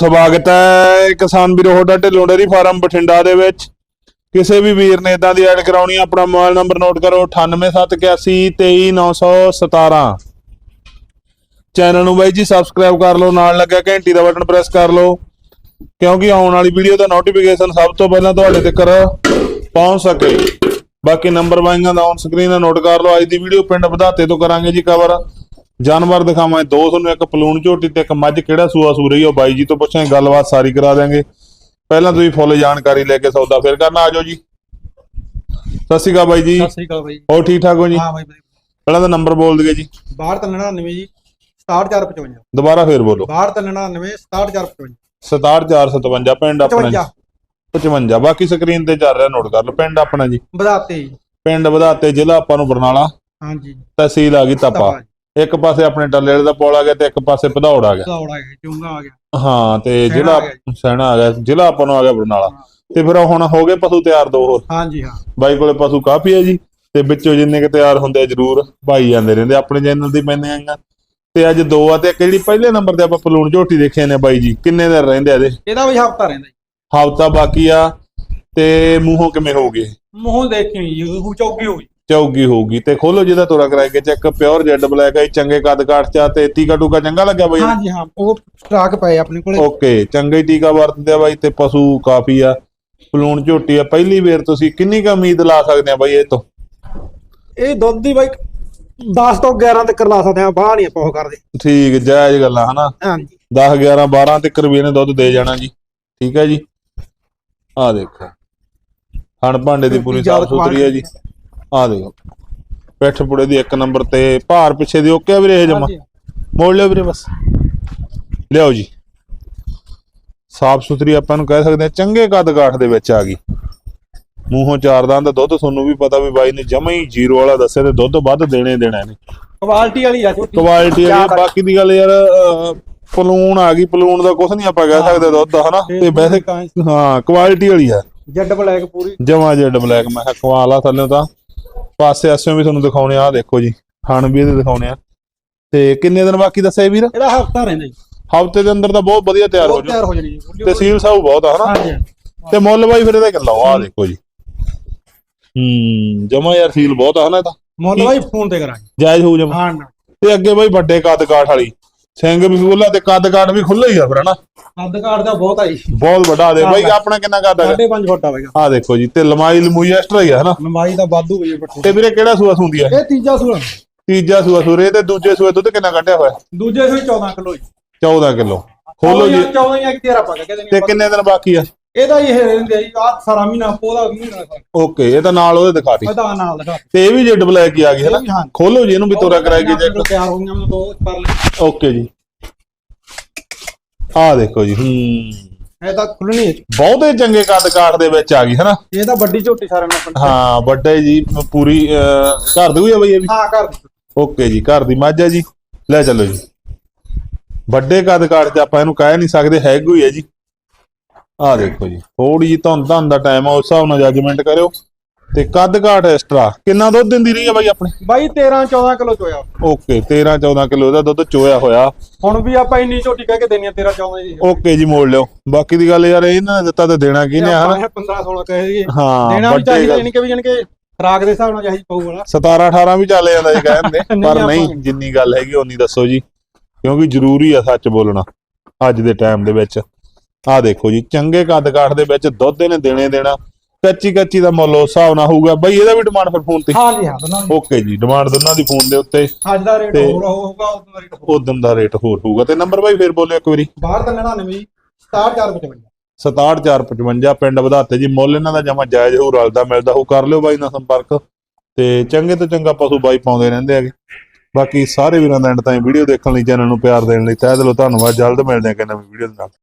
ਸਵਾਗਤ ਹੈ ਕਿਸਾਨ ਵੀਰੋ, ਤੁਹਾਡਾ ਢਿੱਲੋਂ ਡੇਅਰੀ ਫਾਰਮ ਬਠਿੰਡਾ ਦੇ ਵਿੱਚ। ਕਿਸੇ ਵੀ ਵੀਰ ਨੇ ਇਦਾਂ ਦੀ ਐਡ ਕਰਾਉਣੀ ਆਪਣਾ ਮੋਬਾਈਲ ਨੰਬਰ ਨੋਟ ਕਰੋ 9871823917 ਚੈਨਲ ਨੂੰ ਬਾਈ ਜੀ ਸਬਸਕ੍ਰਾਈਬ ਕਰ ਲਓ, ਨਾਲ ਲੱਗਿਆ ਘੰਟੀ ਦਾ ਬਟਨ ਪ੍ਰੈਸ ਕਰ ਲਓ, ਕਿਉਂਕਿ ਆਉਣ ਵਾਲੀ ਵੀਡੀਓ ਦਾ ਨੋਟੀਫਿਕੇਸ਼ਨ ਸਭ ਤੋਂ ਪਹਿਲਾਂ ਤੁਹਾਡੇ ਤੱਕ ਪਹੁੰਚ ਸਕੇ। ਬਾਕੀ ਨੰਬਰ ਵਾਈਆਂ ਦਾ ਔਨ ਸਕਰੀਨ ਨੋਟ ਕਰ ਲਓ, ਅੱਜ ਦੀ ਵੀਡੀਓ ਪਿੰਡ ਵਧਾਤੇ ਤੋਂ ਕਰਾਂਗੇ ਜੀ ਕਵਰ ਜਾਨਵਰ ਦਿਖਾਵਾਂ ਦੋ ਤੁਹਾਨੂੰ ਇੱਕ ਪਲੂਣ ਝੋਟੀ ਤੇ ਇੱਕ ਮੱਝ ਕਿਹੜਾ ਸੂਆ ਸੂ ਰਹੀ ਉਹ ਬਾਈ ਜੀ ਤੋਂ ਪੁੱਛਾਂਗੇ ਗੱਲਬਾਤ ਸਾਰੀ ਕਰਾ ਦਿਆਂਗੇ। ਪਹਿਲਾਂ ਤੁਸੀਂ ਫੁੱਲ ਜਾਣਕਾਰੀ ਲੈ ਕੇ ਸੌਦਾ ਫਿਰ ਕਰਨਾ ਆਜੋ ਜੀ। ਸਤਿ ਸ਼੍ਰੀ ਅਕਾਲ ਬਾਈ ਜੀ। ਸਤਿ ਸ੍ਰੀ ਅਕਾਲ ਬਾਈ ਹੋਰ ਠੀਕ ਠਾਕ ਹੋ ਜੀ? ਹਾਂ ਬਾਈ ਪਹਿਲਾਂ ਤਾਂ ਨੰਬਰ ਬੋਲ ਦਈਏ ਜੀ। ਬਾਹਰ ਤਾਂ 99 ਜੀ 67455 ਦੁਬਾਰਾ ਫੇਰ ਬੋਲੋ। ਬਾਹਰ ਤਾਂ 99 67455 67457 ਪਿੰਡ ਆਪਣਾ ਜੀ। 55 55 ਬਾਕੀ ਸਕਰੀਨ ਤੇ ਚੱਲ ਰਿਹਾ ਨੋਟ ਕਰ ਲਓ ਪਿੰਡ ਆਪਣਾ ਜੀ। ਵਧਾਤੇ ਜੀ। ਪਿੰਡ ਵਧਾਤੇ ਜ਼ਿਲ੍ਹਾ ਆਪਾਂ ਨੂੰ ਬਰਨਾਲਾ। ਹਾਂਜੀ। ਤਹਿਸੀਲ ਆ ਗਈ ਤਪਾ। ਇੱਕ ਪਾਸੇ ਆਪਣੇ ਟੱਲੇ ਦਾ ਪੌਲ ਆ ਗਿਆ ਤੇ ਇੱਕ ਪਾਸੇ ਭਦੌੜ ਆ ਗਿਆ। ਦੌੜਾ ਗਿਆ ਚੁੰਗਾ ਆ ਗਿਆ। ਹਾਂ ਤੇ ਸੈਣਾ ਜ਼ਿਲ੍ਹਾ ਆ ਗਿਆ ਸੈਣਾ ਆ ਗਿਆ ਜ਼ਿਲ੍ਹਾ ਆਪਾਂ ਨੂੰ ਆ ਗਿਆ ਬਰਨਾਲਾ। ਤੇ ਫਿਰ ਹੁਣ ਹੋ ਗਏ ਪਸ਼ੂ ਤਿਆਰ ਦੋ ਹੋਰ। ਹਾਂਜੀ ਹਾਂ। ਬਾਈ ਕੋਲੇ ਪਸ਼ੂ ਕਾਫੀ ਹੈ ਜੀ ਤੇ ਵਿੱਚੋਂ ਜਿੰਨੇ ਕਿ ਤਿਆਰ ਹੁੰਦੇ ਆ ਜਰੂਰ ਭਾਈ ਜਾਂਦੇ ਰਹਿੰਦੇ ਆਪਣੇ ਚੈਨਲ ਦੀ ਪੈਂਦੇ ਆਈਆਂ ਤੇ ਅੱਜ ਦੋ ਆ ਤੇ ਇੱਕ ਜਿਹੜੀ ਪਹਿਲੇ ਨੰਬਰ ਤੇ ਆਪਾਂ ਪਲੂਣ ਝੋਟੀ ਦੇਖੇ ਨੇ ਬਾਈ ਜੀ ਕਿੰਨੇ ਦਿਨ ਰਹਿੰਦੇ ਆ ਇਹਦੇ? ਇਹਦਾ ਵੀ ਹਫਤਾ ਰਹਿੰਦਾ ਜੀ। ਹਫਤਾ ਬਾਕੀ ਆ ਤੇ ਮੂੰਹੋਂ ਕਿਵੇਂ ਹੋਗੇ ਮੂੰਹ ਦੇਖਿਓ ਜੀ ਉਹ ਚੌਕੀ ਹੋ ਗਈ। ਚੌਗੀ ਹੋਊਗੀ ਤੇ ਖੋਲੋ ਜਿਹਦਾ ਤੋਰਾ ਕਰਾਏ ਕੇ ਚੈੱਕ ਪਿਓਰ ਜੈਡ ਬਲੈਕ ਹੈ ਚੰਗੇ ਕੱਦ ਕਾਠ ਚ ਆ ਤੇ ਟੀਕਾ ਟੂਕਾ ਚੰਗਾ ਲੱਗਿਆ ਬਾਈ ਹਾਂਜੀ ਹਾਂ ਉਹ ਸਟਾਕ ਪਏ ਆਪਣੇ ਕੋਲੇ। ਓਕੇ ਚੰਗਾ ਟੀਕਾ ਵਰਤਦੇ ਆ ਬਾਈ ਤੇ ਪਸ਼ੂ ਕਾਫੀ ਆ ਪਲੂਣ ਝੋਟੀ ਆ ਪਹਿਲੀ ਵਾਰ ਤੁਸੀਂ ਕਿੰਨੀ ਕੁ ਉਮੀਦ ਲਾ ਸਕਦੇ ਆ ਬਾਈ ਇਹ ਤੋਂ? ਇਹ ਦੁੱਧ ਦੀ ਬਾਈ 10 ਤੋਂ 11 ਤੱਕ ਲਾ ਸਕਦੇ ਆ ਬਾਹਰ ਨਹੀਂ ਆਪਾਂ ਉਹ ਕਰਦੇ। ਠੀਕ ਜਾਇਜ਼ ਗੱਲਾਂ ਹਨਾ? ਹਾਂਜੀ। 10 11 12 ਤੱਕ ਵੀ ਇਹਨੇ ਦੁੱਧ ਦੇ ਜਾਣਾ ਜੀ ਠੀਕ ਹੈ ਜੀ? ਆ ਦੇਖੋ ਹਣ ਭਾਂਡੇ ਦੀ ਪੂਰੀ ਸਾਫ਼ ਸੁਥਰੀ ਹੈ ਜੀ। ਆ ਦੇਖੋ। ਪਿੱਠ ਪੁੜੇ ਦੀ ਇੱਕ ਨੰਬਰ ਤੇ ਭਾਰ ਪਿੱਛੇ ਦੀ ਓਕੇ ਆ ਵੀਰੇ ਇਹ ਜਮਾ? ਹਾਂਜੀ। ਮੋੜ ਲਿਓ ਵੀਰੇ ਬਸ। ਲਿਆਓ ਜੀ। ਸਾਫ਼ ਸੁਥਰੀ ਆਪਾਂ ਨੂੰ ਕਹਿ ਸਕਦੇ ਆ ਚੰਗੇ ਕੱਦ ਕਾਠ ਦੇ ਵਿੱਚ ਆ ਗਈ। ਮੂੰਹੋਂ ਚਾਰ ਦੰਦ ਦੁੱਧ ਤੁਹਾਨੂੰ ਵੀ ਪਤਾ ਵੀ ਬਾਈ ਨੇ ਜਮਾ ਹੀ ਜ਼ੀਰੋ ਵਾਲਾ ਦੱਸਿਆ ਤੇ ਦੁੱਧ ਵੱਧ ਦੇਣੇ ਦੇਣਾ ਨੇ ਕੁਆਲਿਟੀ ਵਾਲੀ ਆ ਝੋਟੀ ਕੁਆਲਿਟੀ ਵਾਲੀ ਜ਼ਿਆਦਾ। ਬਾਕੀ ਦੀ ਗੱਲ ਯਾਰ ਅਹ, ਪਲੂਣ ਆ ਗਈ ਪਲੂਣ ਦਾ ਕੁਝ ਨਹੀਂ ਆਪਾਂ ਕਹਿ ਸਕਦੇ ਦੁੱਧ ਦਾ ਹਨਾ ਤੇ ਵੈਸੇ ਹਾਂ। ਕੁਆਲਿਟੀ ਵਾਲੀ ਆ। ਜੱਡ ਬਲੈਕ ਪੂਰੀ। ਜਮਾ ਜੈਡ ਬਲੈਕ ਮੈਂ ਕਿਹਾ ਕਮਾਲ ਆ ਥੱਲੇ ਤਾਂ। ਪਾਸੇ ਆਸਿਓਂ ਵੀ ਤੁਹਾਨੂੰ ਦਿਖਾਉਣੇ ਆ ਦੇਖੋ ਜੀ ਹਣ ਵੀ ਇਹਦੇ ਦਿਖਾਉਣੇ ਆ। ਤੇ ਕਿੰਨੇ ਦਿਨ ਬਾਕੀ ਦੱਸਿਆ ਵੀਰ? ਇਹਦਾ ਹਫਤਾ ਰਹਿੰਦਾ ਜੀ। ਹਫ਼ਤੇ ਦੇ ਅੰਦਰ ਤਾਂ ਬਹੁਤ ਵਧੀਆ ਤਿਆਰ ਹੋ ਜੂ ਤਿਆਰ ਹੋ ਜਾਣੀ ਜੀ। ਬਹੁਤ ਆ ਹਨਾ? ਤੇ ਮੁੱਲ ਬਾਈ ਫਿਰ ਇਹਦਾ ਕਿੰਨਾ ਆ ਦੇਖੋ ਜੀ। ਹੂੰ ਜਮਾ ਯਾਰ ਸੀਲ ਬਹੁਤ ਆ ਹਨਾ ਇਹ ਤਾਂ? ਮੁੱਲ ਬਾਈ ਫੋਨ ਤੇ ਕਰਾਂਗੇ। ਜਾਇਜ਼ ਹੋਊ ਜਮਾ। ਹਾਂ ਤੇ ਅੱਗੇ ਬਾਈ ਵੱਡੇ ਕੱਦ ਕਾਠ ਵਾਲੀ। ਸਿੰਘ ਵੀ ਖੁੱਲਾ ਤੇ ਕੱਦ ਕਾਠ ਵੀ ਖੁੱਲਾ ਹੀ ਆ ਫਿਰ ਹਨਾ? ਕੱਦ ਕਾਠ ਦਾ ਬਹੁਤ ਆਈ ਬਹੁਤ ਵੱਡਾ ਦੇ ਬਾਈ ਆਪਣਾ ਕਿੰਨਾ ਕੱਦ ਹੈਗਾ 5.5 ਫੁੱਟ ਆਵੇਗਾ ਆ ਦੇਖੋ ਜੀ ਤੇ ਲੰਮਾਈ ਲਮੂਈ ਐਕਸਟਰਾ ਹੀ ਆ ਹਨਾ? ਲੰਬਾਈ ਦਾ ਵਾਧੂ ਹੋਈ ਬੱਠੇ ਤੇ ਵੀਰੇ ਕਿਹੜਾ ਸੂਆ ਸੁੰਦੀ ਆ? ਇਹ ਤੀਜਾ ਸੂਆ। ਤੀਜਾ ਸੂਆ ਸੂਰੇ ਤੇ ਦੂਜੇ ਸੂਏ ਦੁੱਧ ਕਿੰਨਾ ਕੱਢਿਆ ਹੋਇਆ? ਦੂਜੇ ਸੂਈ 14 ਕਿਲੋ ਜੀ। 14 ਕਿਲੋ। ਖੋਲੋ ਜੀ। 14 ਜਾਂ 13 ਪਾ ਕੇ ਤੇ ਕਿੰਨੇ ਦਿਨ ਬਾਕੀ ਆ? ਇਹਦਾ ਹੀ ਇਹ ਰਹਿੰਦੇ ਆ ਜੀ ਆ ਸਾਰਾ ਮਹੀਨਾ ਉਹਦਾ ਮਹੀਨਾ ਓਕੇ ਇਹ ਤਾਂ ਨਾਲ ਉਹਦੇ ਦਿਖਾਤੀ ਇਹਦਾ ਨਾਲ ਲਗਾ ਤੇ ਇਹ ਵੀ ਜੈਡ ਬਲੈਕ ਹੀ ਆ ਗਈ ਹੈ ਨਾ? ਹਾਂ। ਖੋਲੋ ਜੀ ਇਹਨੂੰ ਵੀ ਤੋਰਾ ਕਰਾਏਗੀ ਚੈੱਕ ਤਿਆਰ ਹੋ ਗਈਆਂ ਮੈਂ ਦੋ ਲਈ ਓਕੇ ਜੀ। ਆ ਦੇਖੋ ਜੀ ਹੂੰ। ਇਹ ਤਾਂ ਖੁੱਲਣੀ ਹੈ ਬਹੁਤੇ ਚੰਗੇ ਕੱਦ ਕਾਠ ਦੇ ਵਿੱਚ ਆ ਗਈ ਹੈ ਨਾ? ਇਹ ਤਾਂ ਵੱਡੀ ਝੋਟੀ ਸਾਰਿਆਂ ਨਾਲ ਪਿੰਡ ਹਾਂ ਵੱਡੇ ਜੀ ਪੂਰੀ ਅਹ, ਘਰ ਦੀ ਹੋਈ ਆ ਬਈ ਇਹ ਵੀ? ਹਾਂ ਕਰ ਓਕੇ ਜੀ ਘਰ ਦੀ। ਮੱਝ ਹੈ ਜੀ ਲੈ ਚੱਲੋ ਜੀ। ਵੱਡੇ ਕੱਦ ਕਾਠ ਚ ਆਪਾਂ ਇਹਨੂੰ ਕਹਿ ਨਹੀਂ ਸਕਦੇ ਹੈਗੂ ਹੀ ਹੈ ਜੀ। ਆਹ ਦੇਖੋ ਜੀ ਥੋੜੀ ਜੀ ਧੁੰਦ ਧੰਦ ਦਾ ਟਾਈਮ ਆ ਉਸ ਹਿਸਾਬ ਨਾਲ ਜੱਜਮੈਂਟ ਕਰਿਓ। ਤੇ ਕੱਦ ਕਾਠ ਐਕਸਟਰਾ ਕਿੰਨਾ ਦੁੱਧ ਦਿੰਦੀ ਰਹੀ ਹੈ ਬਾਈ ਆਪਣੇ? ਬਾਈ 13 14 ਕਿਲੋ ਚੋਇਆ। ਓਕੇ 13 14 ਕਿਲੋ ਦਾ ਦੁੱਧ ਚੋਇਆ ਹੋਇਆ। ਹੁਣ ਵੀ ਆਪਾਂ ਇੰਨੀ ਝੋਟੀ ਕਹਿ ਕੇ ਦੇਣੀ ਆ 13 14 ਦੀ। ਓਕੇ ਜੀ ਮੋੜ ਲਿਓ। ਬਾਕੀ ਦੀ ਗੱਲ ਯਾਰ ਇਹਨਾਂ ਨੇ ਦਿੱਤਾ ਤੇ ਦੇਣਾ ਕਿਹਨੇ ਆ ਹਨਾ? 15 16 ਕਹੇ ਜੀ ਹਾਂ ਦੇਣਾ ਵੀ ਚਾਹੀਦਾ ਯਾਨੀ ਕਿ ਵੀ ਯਾਨੀ ਕਿ ਖਰਾਕ ਦੇ ਹਿਸਾਬ ਨਾਲ ਚਾਹੀਦਾ ਪਊ ਵਾਲਾ 17 18 ਵੀ ਚੱਲ ਜਾਂਦਾ ਜੀ ਕਹਿੰਦੇ ਪਰ ਨਹੀਂ ਜਿੰਨੀ ਗੱਲ ਹੈਗੀ ਓਨੀ ਦੱਸੋ ਜੀ। ਕਿਉਂਕਿ ਜ਼ਰੂਰੀ ਆ ਸੱਚ ਬੋਲਣਾ ਅੱਜ ਦੇ ਟਾਈਮ ਦੇ ਵਿੱਚ। ਆਹ ਦੇਖੋ ਜੀ ਚੰਗੇ ਕੱਦ ਕਾਠ ਦੇ ਵਿੱਚ ਦੁੱਧ ਇਹਨੇ ਦੇਣੇ ਦੇਣਾ। ਕੱਚੀ ਕੱਚੀ ਦਾ ਮੁੱਲ ਉਸ ਹਿਸਾਬ ਨਾਲ ਹੋਊਗਾ। ਬਈ ਇਹਦਾ ਵੀ ਡਿਮਾਂਡ ਫਿਰ ਫੋਨ ਤੇ? ਹਾਂ ਜੀ ਹਾਂ ਦੋਨਾਂ ਦੀ। ਓਕੇ ਜੀ ਡਿਮਾਂਡ ਦੋਨਾਂ ਦੀ ਫੋਨ ਦੇ ਉੱਤੇ। ਅੱਜ ਦਾ ਰੇਟ ਹੋਰ ਹੋਊਗਾ ਉਸ ਦਾ ਰੇਟ ਹੋਰ। ਉਦੋਂ ਦਾ ਰੇਟ ਹੋਰ ਹੋਊਗਾ। ਤੇ ਨੰਬਰ ਬਾਈ ਫਿਰ ਬੋਲਿਓ ਇੱਕ ਵਾਰੀ। ਬਾਹਰ ਤਾਂ 99 ਜੀ 6455 67455 ਪਿੰਡ ਵਧਾਤੇ ਜੀ। ਮੁੱਲ ਇਹਨਾਂ ਦਾ ਜਮਾ ਜਾਇਜ਼ ਹੋ ਰਲਦਾ ਮਿਲਦਾ ਹੋ। ਕਰ ਲਿਓ ਬਾਈ ਨਾਲ ਸੰਪਰਕ। ਤੇ ਚੰਗੇ ਤੋਂ ਚੰਗਾ ਪਸ਼ੂ ਬਾਈ ਪਾਉਂਦੇ ਰਹਿੰਦੇ ਹੈਗੇ। ਬਾਕੀ ਸਾਰੇ ਵੀਰਾਂ ਦਾ ਐਂਡ ਤਾਈਂ ਵੀਡੀਓ ਦੇਖਣ ਲਈ ਚੈਨਲ ਨੂੰ ਪਿਆਰ ਦੇਣ ਲਈ ਤਹਿ ਦਿਲੋਂ ਧੰਨਵਾਦ। ਜਲਦ ਮਿਲਦੇ ਹਾਂ ਕਿ ਨਵੀਂ ਵੀਡੀਓ ਦੇ ਨਾਲ।